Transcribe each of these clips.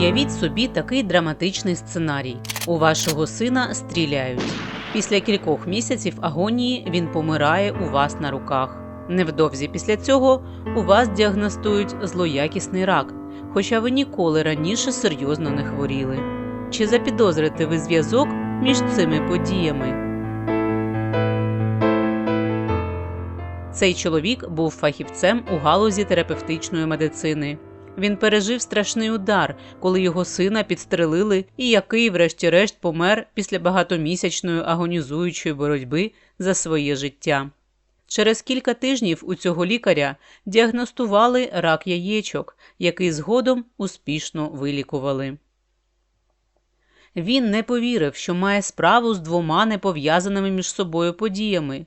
Уявіть собі такий драматичний сценарій: у вашого сина стріляють. Після кількох місяців агонії він помирає у вас на руках. Невдовзі після цього у вас діагностують злоякісний рак, хоча ви ніколи раніше серйозно не хворіли. Чи запідозрите ви зв'язок між цими подіями? Цей чоловік був фахівцем у галузі терапевтичної медицини. Він пережив страшний удар, коли його сина підстрелили, і який, врешті-решт, помер після багатомісячної агонізуючої боротьби за своє життя. Через кілька тижнів у цього лікаря діагностували рак яєчок, який згодом успішно вилікували. Він не повірив, що має справу з двома непов'язаними між собою подіями.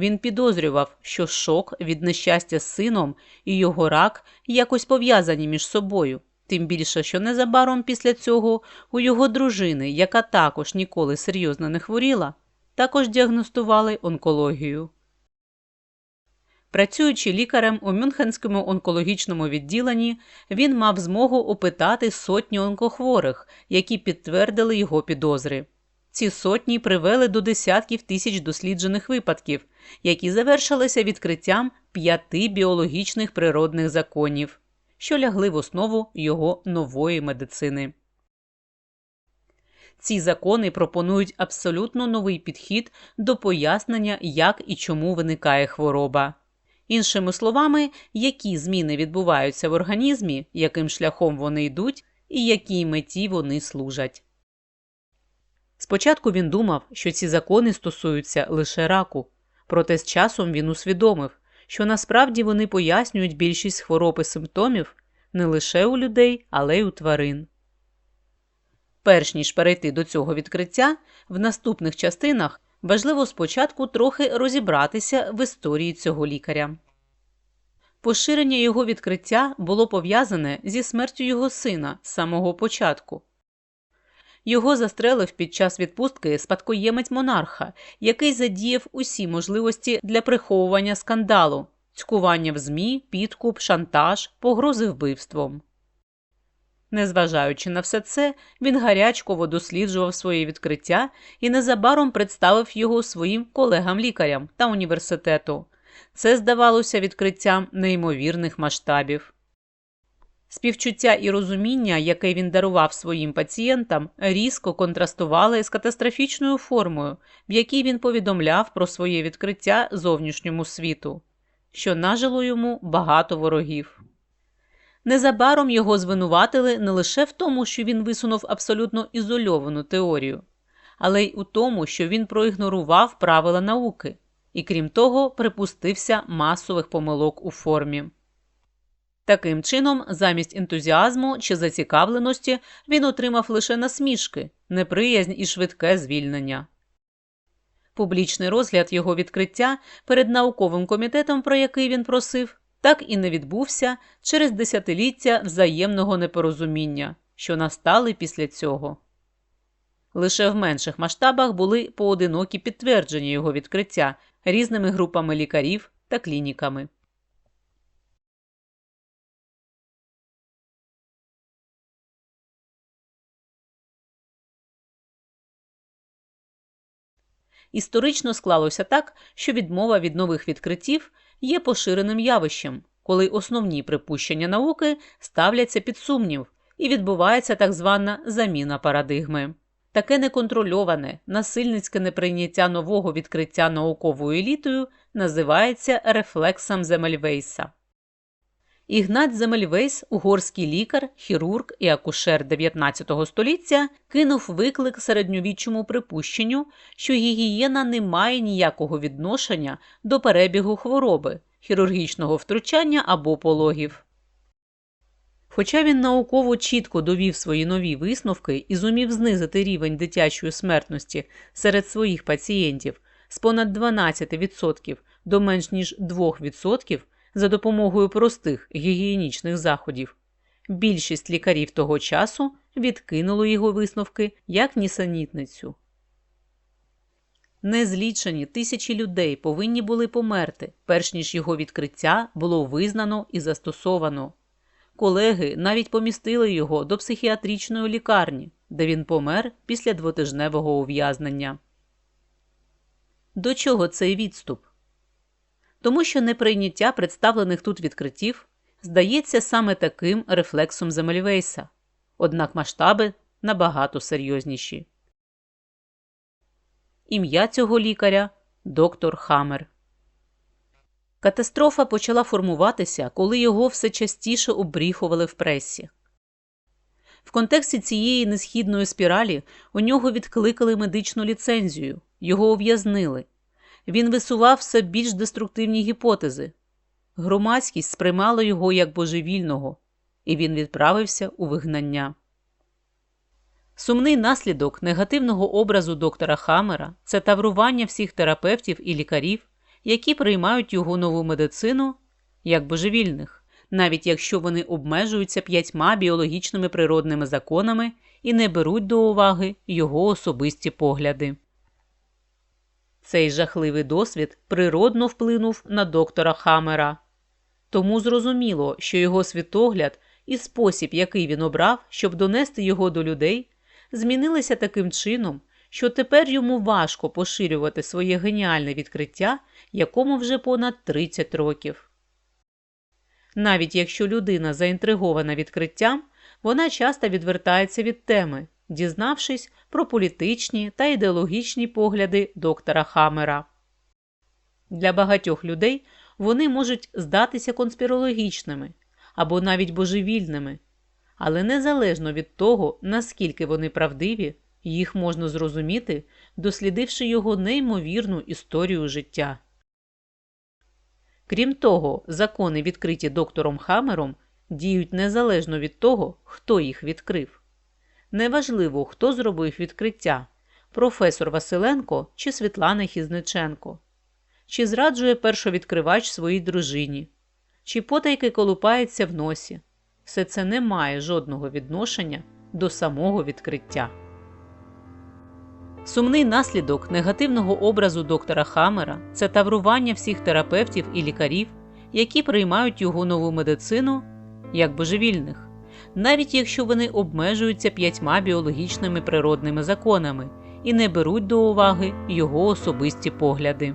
Він підозрював, що шок від нещастя з сином і його рак якось пов'язані між собою, тим більше, що незабаром після цього у його дружини, яка також ніколи серйозно не хворіла, також діагностували онкологію. Працюючи лікарем у Мюнхенському онкологічному відділенні, він мав змогу опитати сотні онкохворих, які підтвердили його підозри. Ці сотні привели до десятків тисяч досліджених випадків, які завершилися відкриттям п'яти біологічних природних законів, що лягли в основу його нової медицини. Ці закони пропонують абсолютно новий підхід до пояснення, як і чому виникає хвороба. Іншими словами, які зміни відбуваються в організмі, яким шляхом вони йдуть і якій меті вони служать. Спочатку він думав, що ці закони стосуються лише раку, проте з часом він усвідомив, що насправді вони пояснюють більшість хвороб і симптомів не лише у людей, але й у тварин. Перш ніж перейти до цього відкриття, в наступних частинах важливо спочатку трохи розібратися в історії цього лікаря. Поширення його відкриття було пов'язане зі смертю його сина з самого початку. Його застрелив під час відпустки спадкоємець монарха, який задіяв усі можливості для приховування скандалу, цькування в ЗМІ, підкуп, шантаж, погрози вбивством. Незважаючи на все це, він гарячково досліджував своє відкриття і незабаром представив його своїм колегам-лікарям та університету. Це здавалося відкриттям неймовірних масштабів. Співчуття і розуміння, яке він дарував своїм пацієнтам, різко контрастували з катастрофічною формою, в якій він повідомляв про своє відкриття зовнішньому світу, що нажило йому багато ворогів. Незабаром його звинуватили не лише в тому, що він висунув абсолютно ізольовану теорію, але й у тому, що він проігнорував правила науки і, крім того, припустився масових помилок у формі. Таким чином, замість ентузіазму чи зацікавленості він отримав лише насмішки, неприязнь і швидке звільнення. Публічний розгляд його відкриття перед науковим комітетом, про який він просив, так і не відбувся через десятиліття взаємного непорозуміння, що настали після цього. Лише в менших масштабах були поодинокі підтвердження його відкриття різними групами лікарів та клініками. Історично склалося так, що відмова від нових відкриттів є поширеним явищем, коли основні припущення науки ставляться під сумнів і відбувається так звана заміна парадигми. Таке неконтрольоване, насильницьке неприйняття нового відкриття науковою елітою називається рефлексом Земельвейса. Ігнат Земельвейс, угорський лікар, хірург і акушер 19 століття, кинув виклик середньовіччому припущенню, що гігієна не має ніякого відношення до перебігу хвороби, хірургічного втручання або пологів. Хоча він науково чітко довів свої нові висновки і зумів знизити рівень дитячої смертності серед своїх пацієнтів з понад 12% до менш ніж 2%, за допомогою простих гігієнічних заходів. Більшість лікарів того часу відкинули його висновки як нісенітницю. Незлічені тисячі людей повинні були померти, перш ніж його відкриття було визнано і застосовано. колеги навіть помістили його до психіатричної лікарні, де він помер після двотижневого ув'язнення. До чого цей відступ? Тому що неприйняття представлених тут відкриттів здається саме таким рефлексом Земельвейса, однак масштаби набагато серйозніші. Ім'я цього лікаря доктор Хаммер. Катастрофа почала формуватися, коли його все частіше обріхували в пресі. В контексті цієї несхідної спіралі у нього відкликали медичну ліцензію, його ув'язнили. Він висував все більш деструктивні гіпотези. Громадськість сприймала його як божевільного, і він відправився у вигнання. Сумний наслідок негативного образу доктора Хаммера – це таврування всіх терапевтів і лікарів, які приймають його нову медицину як божевільних, навіть якщо вони обмежуються п'ятьма біологічними природними законами і не беруть до уваги його особисті погляди. Цей жахливий досвід природно вплинув на доктора Хаммера. Тому зрозуміло, що його світогляд і спосіб, який він обрав, щоб донести його до людей, змінилися таким чином, що тепер йому важко поширювати своє геніальне відкриття, якому вже понад 30 років. Навіть якщо людина заінтригована відкриттям, вона часто відвертається від теми, дізнавшись про політичні та ідеологічні погляди доктора Хаммера. Для багатьох людей вони можуть здатися конспірологічними або навіть божевільними, але незалежно від того, наскільки вони правдиві, їх можна зрозуміти, дослідивши його неймовірну історію життя. Крім того, закони, відкриті доктором Хаммером, діють незалежно від того, хто їх відкрив. Неважливо, хто зробив відкриття професор Василенко чи Світлана Хізниченко, чи зраджує першовідкривач своїй дружині, чи потайки колупається в носі. Все це не має жодного відношення до самого відкриття. Сумний наслідок негативного образу доктора Хаммера – це таврування всіх терапевтів і лікарів, які приймають його нову медицину як божевільних, навіть якщо вони обмежуються п'ятьма біологічними природними законами і не беруть до уваги його особисті погляди.